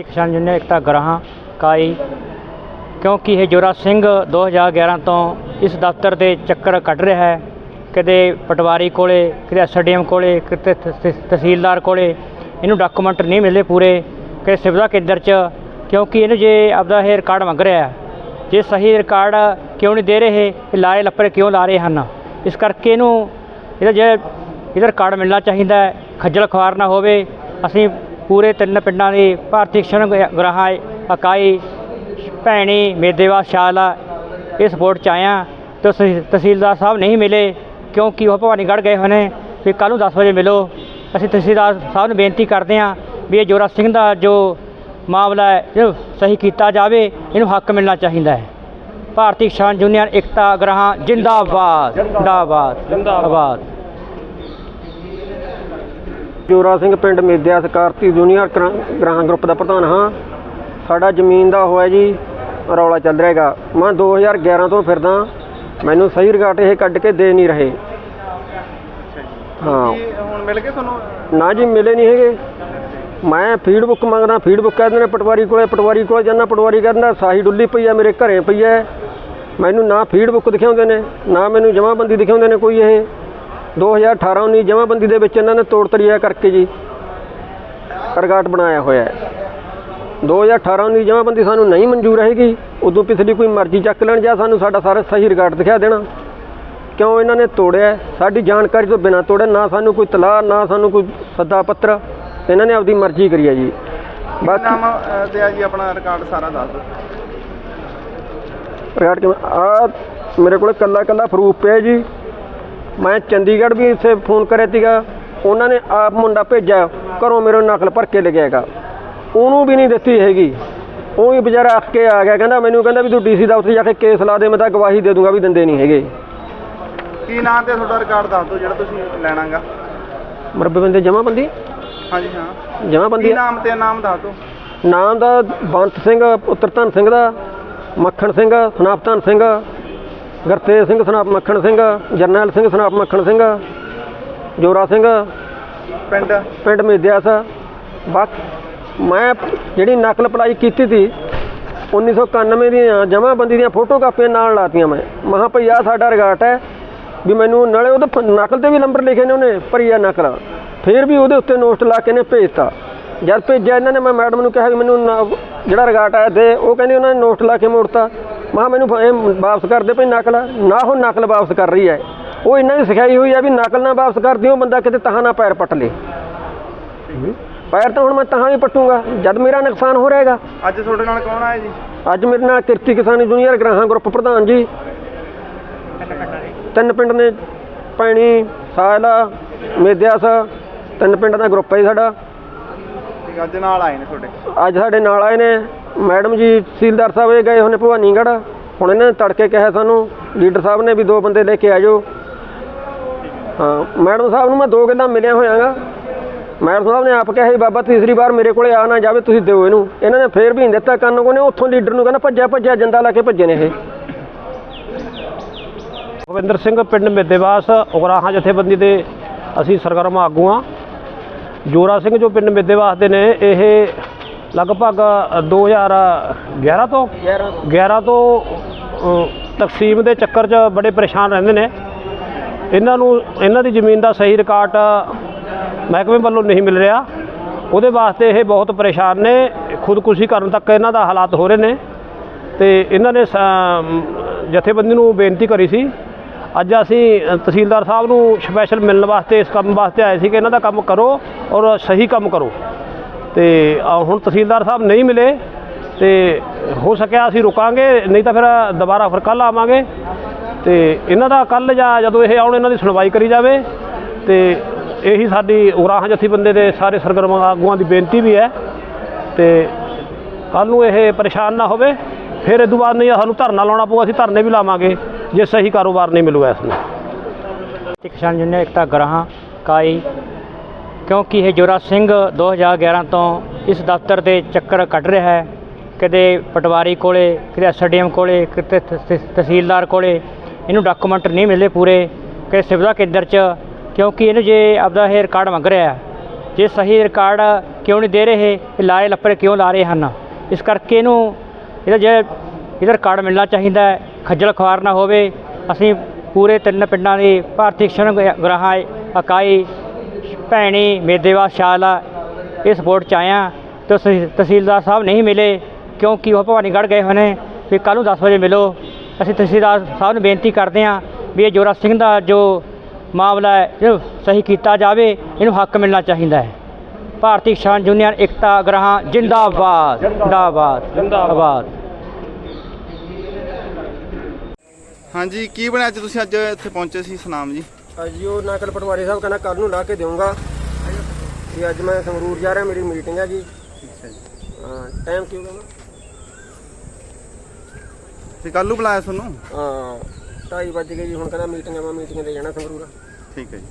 ਭਾਰਤੀ ਕਿਸਾਨ ਯੂਨੀਅਨ ਏਕਤਾ ਗਰਾਹਾਂ, ਕਾਈ, ਕਿਉਂਕਿ ਇਹ ਜੋਰਾ ਸਿੰਘ 2011 ਤੋਂ ਇਸ ਦਫ਼ਤਰ ਦੇ ਚੱਕਰ ਕੱਢ ਰਿਹਾ ਹੈ। ਕਦੇ ਪਟਵਾਰੀ ਕੋਲੇ ਕਦੇ ਐਸਡੀਐਮ ਕੋਲੇ, ਕਿਤੇ ਤ- ਤਹਿਸੀਲਦਾਰ ਕੋਲੇ ਇਹਨੂੰ ਡਾਕੂਮੈਂਟ ਨਹੀਂ ਮਿਲੇ ਪੂਰੇ ਕਿ ਸੁਵਿਧਾ ਕੇਂਦਰ 'ਚ, ਕਿਉਂਕਿ ਇਹਨੂੰ ਜੇ ਆਪਦਾ ਇਹ ਰਿਕਾਰਡ ਮੰਗ ਰਿਹਾ ਜੇ ਸਹੀ ਰਿਕਾਰਡ ਕਿਉਂ ਨਹੀਂ ਦੇ ਰਹੇ, ਇਹ ਲਾਰੇ ਲੱਪਰੇ ਕਿਉਂ ਲਾ ਰਹੇ ਹਨ? ਇਸ ਕਰਕੇ ਇਹਨੂੰ ਇਹਦਾ ਜੇ ਇਹਦਾ ਰਿਕਾਰਡ ਮਿਲਣਾ ਚਾਹੀਦਾ ਖੱਜਲ ਖਵਾਰ ਨਾ ਹੋਵੇ, ਅਸੀਂ ਪੂਰੇ ਤਿੰਨ ਪਿੰਡਾਂ ਦੀ ਭਾਰਤੀ ਕਿਸਾਨ ਗ੍ਰਾਹਾਂ ਇਕਾਈ ਭੈਣੀ, ਮੇਦੇਵਾ, ਸ਼ਾਲਾ ਇਹ ਸਪੋਰਟ ਚ ਆਇਆ ਤੇ ਤਹਿ- ਤਹਿਸੀਲਦਾਰ ਸਾਹਿਬ ਨਹੀਂ ਮਿਲੇ, ਕਿਉਂਕਿ ਉਹ ਭਵਾਨੀਗੜ੍ਹ ਗਏ ਹੋਏ ਨੇ, ਵੀ ਕੱਲ੍ਹ ਨੂੰ 10 ਵਜੇ ਮਿਲੋ। ਅਸੀਂ ਤਹਿਸੀਲਦਾਰ ਸਾਹਿਬ ਨੂੰ ਬੇਨਤੀ ਕਰਦੇ ਹਾਂ ਵੀ ਇਹ ਜੋਰਾ ਸਿੰਘ ਦਾ ਜੋ ਮਾਮਲਾ ਹੈ ਇਹਨੂੰ ਸਹੀ ਕੀਤਾ ਜਾਵੇ, ਇਹਨੂੰ ਹੱਕ ਮਿਲਣਾ ਚਾਹੀਦਾ ਹੈ। ਭਾਰਤੀ ਕਿਸਾਨ ਯੂਨੀਅਨ ਏਕਤਾ ਗ੍ਰਾਹਾਂ, ਜਿੰਦਾਬਾਦ ਜਿੰਦਾਬਾਦ ਜਿੰਦਾਬਾਦ। ਜੋਰਾ ਸਿੰਘ ਪਿੰਡ ਮੇਦਿਆ ਸਕਾਰਤੀ ਜੂਨੀਅਰ ਗ੍ਰਾਂ- ਗ੍ਰਾਹਾਂ ਗਰੁੱਪ ਦਾ ਪ੍ਰਧਾਨ ਹਾਂ। ਸਾਡਾ ਜ਼ਮੀਨ ਦਾ ਹੋਇਆ ਜੀ ਰੌਲਾ ਚੱਲ ਰਿਹਾ ਹੈਗਾ। ਮੈਂ 2011 ਤੋਂ ਫਿਰਦਾ। ਮੈਨੂੰ ਸਹੀ ਰਿਕਾਰਡ ਇਹ ਕੱਢ ਕੇ ਦੇ ਨਹੀਂ ਰਹੇ। ਹਾਂ। ਹੁਣ ਮਿਲ ਗਏ ਤੁਹਾਨੂੰ? ਨਾ ਜੀ ਮਿਲੇ ਨਹੀਂ ਹੈਗੇ। ਮੈਂ ਫੀਡ ਬੁੱਕ ਮੰਗਦਾ ਫੀਡ ਬੁੱਕ ਕਹਿੰਦੇ ਨੇ ਪਟਵਾਰੀ ਕੋਲੇ ਪਟਵਾਰੀ ਕੋਲੇ ਜਾਂਦਾ ਪਟਵਾਰੀ ਕਹਿੰਦਾ ਸਾਹੀ ਡੁੱਲੀ ਪਈ ਆ ਮੇਰੇ ਘਰੇ ਪਈ ਐ ਮੈਨੂੰ ਨਾ ਫੀਡ ਬੁੱਕ ਦਿਖਾਉਂਦੇ ਨੇ ਨਾ ਮੈਨੂੰ ਜਮ੍ਹਾਂਬੰਦੀ ਦਿਖਾਉਂਦੇ ਨੇ ਕੋਈ ਇਹ। 2018 19 ਜਮ੍ਹਾਂਬੰਦੀ ਦੇ ਵਿੱਚ ਇਹਨਾਂ ਨੇ ਤੋੜ ਤੜੀਆ ਕਰਕੇ ਜੀ। ਰਿਕਾਰਡ ਬਣਾਇਆ ਹੋਇਆ ਹੈ। 2018 19 ਜਮ੍ਹਾਂਬੰਦੀ ਸਾਨੂੰ ਨਹੀਂ ਮਨਜ਼ੂਰ ਹੈਗੀ। ਉਦੋਂ ਪਿਛਲੀ ਕੋਈ ਮਰਜ਼ੀ ਚੱਕ ਲੈਣ ਜਾਂ ਸਾਨੂੰ ਸਾਡਾ ਸਾਰਾ ਸਹੀ ਰਿਕਾਰਡ ਦਿਖਾ ਦੇਣਾ। ਕਿਉਂ ਇਹਨਾਂ ਨੇ ਤੋੜਿਆ? ਸਾਡੀ ਜਾਣਕਾਰੀ ਤੋਂ ਬਿਨਾਂ ਤੋੜਿਆ ਨਾ ਸਾਨੂੰ ਕੋਈ ਤਲਾਹ ਨਾ ਸਾਨੂੰ ਕੋਈ ਸੱਦਾ ਪੱਤਰ। ਇਹਨਾਂ ਨੇ ਆਪਦੀ ਮਰਜ਼ੀ ਕਰੀ ਹੈ ਜੀ। ਬਾਕੀ ਨਾਮ ਤੇ ਆ ਜੀ ਆਪਣਾ ਰਿਕਾਰਡ ਸਾਰਾ ਦੱਸ ਦਿਓ। ਰਿਕਾਰਡ ਕਿਵੇਂ? ਆ ਮੇਰੇ ਕੋਲ ਕੱਲਾ ਕੱਲਾ ਪ੍ਰੂਫ ਪਿਆ ਜੀ। ਮੈਂ ਚੰਡੀਗੜ੍ਹ ਵੀ ਇਸੇ ਫੋਨ ਕਰਿਆ ਸੀਗਾ। ਉਹਨਾਂ ਨੇ ਆਪ ਮੁੰਡਾ ਭੇਜਿਆ ਘਰੋਂ ਮੇਰੇ ਨਕਲ ਭਰ ਕੇ ਲਗਿਆਗਾ ਉਹਨੂੰ ਵੀ ਨਹੀਂ ਦਿੱਤੀ ਹੈਗੀ। ਉਹ ਵੀ ਵਿਚਾਰਾ ਅੱਕ ਕੇ ਆ ਗਿਆ ਕਹਿੰਦਾ ਮੈਨੂੰ ਕਹਿੰਦਾ ਵੀ ਤੂੰ ਡੀਸੀ ਦਾ ਉੱਥੇ ਜਾ ਕੇ ਕੇਸ ਲਾ ਦੇ ਮੈਂ ਤਾਂ ਗਵਾਹੀ ਦੇ ਦੂੰਗਾ ਵੀ ਦਿੰਦੇ ਨਹੀਂ ਹੈਗੇ। ਕੀ ਨਾਂ ਤੇ ਤੁਹਾਡਾ ਰਿਕਾਰਡ ਦੱਸ ਦਿਓ ਜਿਹੜਾ ਤੁਸੀਂ ਲੈਣਾਗਾ। ਮਰਬੇ ਬੰਦੇ ਜਮਾਬੰਦੀ? ਹਾਂਜੀ ਹਾਂ। ਜਮਾਬੰਦੀ ਕੀ ਨਾਮ ਤੇ ਨਾਮ ਦੱਸ ਦਿਓ। ਨਾਮ ਦਾ ਬੰਤ ਸਿੰਘ ਪੁੱਤਰ ਧਨ ਸਿੰਘ ਦਾ ਮੱਖਣ ਸਿੰਘ ਸਨਾਪ ਧਨ ਸਿੰਘ। ਗਰਤੇਜ ਸਿੰਘ ਸਨਾਪ ਮੱਖਣ ਸਿੰਘ ਜਰਨੈਲ ਸਿੰਘ ਸਨਾਪ ਮੱਖਣ ਸਿੰਘ ਜੋਰਾ ਸਿੰਘ ਪਿੰਡ? ਪਿੰਡ ਮੇਦਿਆਸ ਬਸ ਮੈਂ ਜਿਹੜੀ ਨਕਲ ਅਪਲਾਈ ਕੀਤੀ ਸੀ 1991 ਦੀਆਂ ਜਮਾਬੰਦੀ ਦੀਆਂ ਫੋਟੋ ਕਾਪੀਆਂ ਨਾਲ ਲਾਤੀਆਂ ਮੈਂ। ਮਹਾ ਭਈ ਆਹ ਸਾਡਾ ਰਿਗਾਰਟ ਹੈ ਵੀ ਮੈਨੂੰ ਨਾਲੇ ਉਹਦੇ ਨਕਲ ਤੇ ਵੀ ਨੰਬਰ ਲਿਖੇ ਨੇ ਉਹਨੇ ਭਰੀ ਆ ਨਕਲ। ਫਿਰ ਵੀ ਉਹਦੇ ਉੱਤੇ ਨੋਟ ਲਾ ਕੇ ਨੇ ਭੇਜਤਾ। ਜਦ ਭੇਜਿਆ ਇਹਨਾਂ ਨੇ ਮੈਂ ਮੈਡਮ ਨੂੰ ਕਿਹਾ ਵੀ ਮੈਨੂੰ ਜਿਹੜਾ ਰਿਗਾਰਟ ਆਇਆ ਤੇ ਉਹ ਕਹਿੰਦੇ ਉਹਨਾਂ ਨੇ ਨੋਟ ਲਾ ਕੇ ਮੋੜਤਾ। ਮਹਾ ਮੈਨੂੰ ਇਹ ਵਾਪਸ ਕਰ ਦੇ ਭਈ ਨਕਲ ਨਾ ਉਹ ਨਕਲ ਵਾਪਸ ਕਰ ਰਹੀ ਹੈ। ਉਹ ਇਹਨਾਂ ਦੀ ਸਿਖਾਈ ਹੋਈ ਹੈ ਵੀ ਨਕਲ ਨਾ ਵਾਪਸ ਕਰਦੀ ਉਹ ਬੰਦਾ ਕਿਤੇ ਤਹਾਂ ਨਾ ਪੈਰ ਪੱਟ ਲੇ। ਪੈਰ ਤਾਂ ਹੁਣ ਮੈਂ ਤਹਾਂ ਵੀ ਪੱਟੂਗਾ। ਜਦ ਮੇਰਾ ਨੁਕਸਾਨ ਹੋ ਰਹੇਗਾ। ਅੱਜ ਤੁਹਾਡੇ ਨਾਲ ਕੌਣ ਆਇਆ ਜੀ? ਅੱਜ ਮੇਰੇ ਨਾਲ ਕਿਰਤੀ ਕਿਸਾਨੀ ਜੂਨੀਅਰ ਗ੍ਰਾਹਾਂ ਗਰੁੱਪ ਪ੍ਰਧਾਨ ਜੀ। ਤਿੰਨ ਪਿੰਡ ਨੇ ਪੈਣੀ ਸਾਇਲਾ ਮੇਦਿਆਸ ਤਿੰਨ ਪਿੰਡਾਂ ਦਾ ਗਰੁੱਪ ਹੈ ਸਾਡਾ। ਠੀਕ ਅੱਜ ਨਾਲ ਆਏ ਨੇ ਤੁਹਾਡੇ? ਅੱਜ ਸਾਡੇ ਨਾਲ ਆਏ ਨੇ। ਮੈਡਮ ਜੀ ਤਹਿਸੀਲਦਾਰ ਸਾਹਿਬ ਇਹ ਗਏ ਹੋਣੇ ਭਵਾਨੀਗੜ੍ਹ। ਹੁਣ ਇਹਨਾਂ ਨੇ ਤੜਕੇ ਕਿਹਾ ਸਾਨੂੰ, ਲੀਡਰ ਸਾਹਿਬ ਨੇ ਵੀ ਦੋ ਬੰਦੇ ਲੈ ਕੇ ਆ ਜਾਓ। ਹਾਂ, ਮੈਡਮ ਸਾਹਿਬ ਨੂੰ ਮੈਂ ਦੋ ਗੱਲਾਂ ਮਿਲਿਆ ਹੋਇਆਗਾ। ਮੈਡਮ ਸਾਹਿਬ ਨੇ ਆਪ ਕਿਹਾ ਸੀ, ਬਾਬਾ, ਤੀਸਰੀ ਵਾਰ ਮੇਰੇ ਕੋਲੇ ਆ ਨਾ ਜਾਵੇ, ਤੁਸੀਂ ਦਿਓ ਇਹਨੂੰ। ਇਹਨਾਂ ਨੇ ਫੇਰ ਵੀ ਨਹੀਂ ਦਿੱਤਾ। ਕੰਨ ਕੋ ਨੇ ਉੱਥੋਂ ਲੀਡਰ ਨੂੰ ਕਹਿੰਦਾ, ਭੱਜਿਆ ਭੱਜਿਆ, ਜੰਦਾ ਲਾ ਕੇ ਭੱਜੇ ਨੇ ਇਹ। ਭੁਪਿੰਦਰ ਸਿੰਘ, ਪਿੰਡ ਮੇਦੇਵਾਸ, ਉਗਰਾਹਾਂ ਜਥੇਬੰਦੀ ਦੇ ਅਸੀਂ ਸਰਗਰਮ ਆਗੂ ਹਾਂ। ਜੋਰਾ ਸਿੰਘ ਜੋ ਪਿੰਡ ਮੇਦੇਵਾਸ ਦੇ ਨੇ, ਇਹ ਲਗਭਗ 2011 ਤੋਂ? 11 ਤੋਂ। ਤਕਸੀਮ ਦੇ ਚੱਕਰ 'ਚ ਬੜੇ ਪਰੇਸ਼ਾਨ ਰਹਿੰਦੇ ਨੇ। ਇਹਨਾਂ ਨੂੰ ਇਹਨਾਂ ਦੀ ਜ਼ਮੀਨ ਦਾ ਸਹੀ ਰਿਕਾਰਡ ਮਹਿਕਮੇ ਵੱਲੋਂ ਨਹੀਂ ਮਿਲ ਰਿਹਾ। ਉਹਦੇ ਵਾਸਤੇ ਇਹ ਬਹੁਤ ਪਰੇਸ਼ਾਨ ਨੇ। ਖੁਦਕੁਸ਼ੀ ਕਰਨ ਤੱਕ ਇਹਨਾਂ ਦਾ ਹਾਲਾਤ ਹੋ ਰਹੇ ਨੇ। ਤੇ ਇਹਨਾਂ ਨੇ ਜਥੇਬੰਦੀ ਨੂੰ ਬੇਨਤੀ ਕਰੀ ਸੀ। ਅੱਜ ਅਸੀਂ ਤਹਿਸੀਲਦਾਰ ਸਾਹਿਬ ਨੂੰ ਸਪੈਸ਼ਲ ਮਿਲਣ ਵਾਸਤੇ ਇਸ ਕੰਮ ਵਾਸਤੇ ਆਏ ਸੀ ਕਿ ਇਹਨਾਂ ਦਾ ਕੰਮ ਕਰੋ ਔਰ ਸਹੀ ਕੰਮ ਕਰੋ। ਤੇ ਅ, ਹੁਣ ਤਹਿਸੀਲਦਾਰ ਸਾਹਿਬ ਨਹੀਂ ਮਿਲੇ ਤੇ ਹੋ ਸਕਿਆ ਅਸੀਂ ਰੁਕਾਂਗੇ ਨਹੀਂ ਤਾਂ ਫਿਰ ਦੁਬਾਰਾ ਫਿਰ ਕੱਲ ਆਵਾਂਗੇ। ਤੇ ਇਹਨਾਂ ਦਾ ਕੱਲ ਜਾਂ ਜਦੋਂ ਇਹ ਆਉਣ ਇਹਨਾਂ ਦੀ ਸੁਣਵਾਈ ਕਰੀ ਜਾਵੇ। ਤੇ ਇਹੀ ਸਾਡੀ ਉਗਰਾਹਾਂ ਜਥੇਬੰਦੇ ਦੇ ਸਾਰੇ ਸਰਗਰਮ ਆਗੂਆਂ ਦੀ ਬੇਨਤੀ ਵੀ ਹੈ। ਤੇ ਕੱਲ ਨੂੰ ਇਹ ਪਰੇਸ਼ਾਨ ਨਾ ਹੋਵੇ ਫਿਰ ਇਹ ਤੋਂ ਬਾਅਦ ਨਹੀਂ ਸਾਨੂੰ ਧਰਨਾ ਲਾਉਣਾ ਪਊਗਾ ਅਸੀਂ ਧਰਨੇ ਵੀ ਲਾਵਾਂਗੇ ਜੇ ਸਹੀ ਕਾਰੋਬਾਰ ਨਹੀਂ ਮਿਲੂਗਾ ਇਸ ਨੂੰ। ਭਾਰਤੀ ਕਿਸਾਨ ਯੂਨੀਅਨ ਏਕਤਾ ਗਰਾਹਾਂ ਕਾਈ ਕਿਉਂਕਿ ਇਹ ਜੋਰਾ ਸਿੰਘ 2011 ਤੋਂ ਇਸ ਦਫ਼ਤਰ ਦੇ ਚੱਕਰ ਕੱਢ ਰਿਹਾ ਹੈ। ਕਦੇ ਪਟਵਾਰੀ ਕੋਲੇ ਕਦੇ ਐਸਡੀਐਮ ਕੋਲੇ, ਕਿਤੇ ਤ- ਤਹਿਸੀਲਦਾਰ ਕੋਲੇ ਇਹਨੂੰ ਡਾਕੂਮੈਂਟ ਨਹੀਂ ਮਿਲੇ ਪੂਰੇ ਕਦੇ ਸੁਵਿਧਾ ਕੇਂਦਰ 'ਚ, ਕਿਉਂਕਿ ਇਹਨੂੰ ਜੇ ਆਪਦਾ ਇਹ ਰਿਕਾਰਡ ਮੰਗ ਰਿਹਾ ਜੇ ਸਹੀ ਰਿਕਾਰਡ ਕਿਉਂ ਨਹੀਂ ਦੇ ਰਹੇ, ਇਹ ਲਾਏ ਲੱਪਰੇ ਕਿਉਂ ਲਾ ਰਹੇ ਹਨ? ਇਸ ਕਰਕੇ ਇਹਨੂੰ ਇਹਦਾ ਜੇ ਇਹਦਾ ਰਿਕਾਰਡ ਮਿਲਣਾ ਚਾਹੀਦਾ ਹੈ, ਖੱਜਲ ਖੁਆਰ ਨਾ ਹੋਵੇ, ਅਸੀਂ ਪੂਰੇ ਤਿੰਨ ਪਿੰਡਾਂ ਦੀ ਭਾਰਤੀ ਕਿਸ਼ਨ ਗ੍ਰਾਹਾਂ ਇਕਾਈ ਭੈਣੀ ਮੇਦੇਵਾ ਸ਼ਾਲਾ ਇਹ ਸਪੋਰਟ ਚ ਆਇਆ। ਤੇ ਤਹਿਸੀਲਦਾਰ ਸਾਹਿਬ ਨਹੀਂ ਮਿਲੇ, ਕਿਉਂਕਿ ਉਹ ਭਵਾਨੀਗੜ੍ਹ ਗਏ ਹੋਏ ਨੇ ਵੀ ਕੱਲ੍ਹ ਨੂੰ 10 ਵਜੇ ਮਿਲੋ। ਅਸੀਂ ਤਹਿਸੀਲਦਾਰ ਸਾਹਿਬ ਨੂੰ ਬੇਨਤੀ ਕਰਦੇ ਹਾਂ ਵੀ ਇਹ ਜੋਰਾ ਸਿੰਘ ਦਾ ਜੋ ਮਾਮਲਾ ਹੈ, ਇਹਨੂੰ ਸਹੀ ਕੀਤਾ ਜਾਵੇ, ਇਹਨੂੰ ਹੱਕ ਮਿਲਣਾ ਚਾਹੀਦਾ ਹੈ। ਭਾਰਤੀ ਕਿਸਾਨ ਯੂਨੀਅਨ ਇਕਤਾ ਗ੍ਰਹਾਂ, ਜਿੰਦਾਬਾਦ ਜਿੰਦਾਬਾਦ ਜਿੰਦਾਬਾਦ। ਹਾਂਜੀ, ਕੀ ਬਣਿਆ ਅੱਜ ਤੁਸੀਂ ਅੱਜ ਇੱਥੇ ਪਹੁੰਚੇ ਸੀ, ਸਨਾਮ ਜੀ? ਅੱਜ ਉਹ ਨਕਲ ਪਟਵਾਰੀ ਸਾਹਿਬ ਕਹਿੰਦਾ ਕੱਲ ਨੂੰ ਲਾ ਕੇ ਦੇਵਾਂਗਾ ਤੇ ਅੱਜ ਮੈਂ ਸੰਗਰੂਰ ਜਾ ਰਿਹਾ ਮੇਰੀ ਮੀਟਿੰਗ ਹੈ ਜੀ। ਹੈ ਜੀ ਹਾਂ ਟਾਈਮ ਤੇ ਕੱਲ ਨੂੰ ਬੁਲਾਇਆ ਤੁਹਾਨੂੰ? ਹਾਂ 2:30 ਵਜ ਗਏ ਜੀ ਹੁਣ ਕਹਿੰਦਾ ਮੀਟਿੰਗ ਆ ਮੈਂ ਮੀਟਿੰਗ ਦੇ ਜਾਣਾ ਸੰਗਰੂਰ। ਠੀਕ ਹੈ ਜੀ।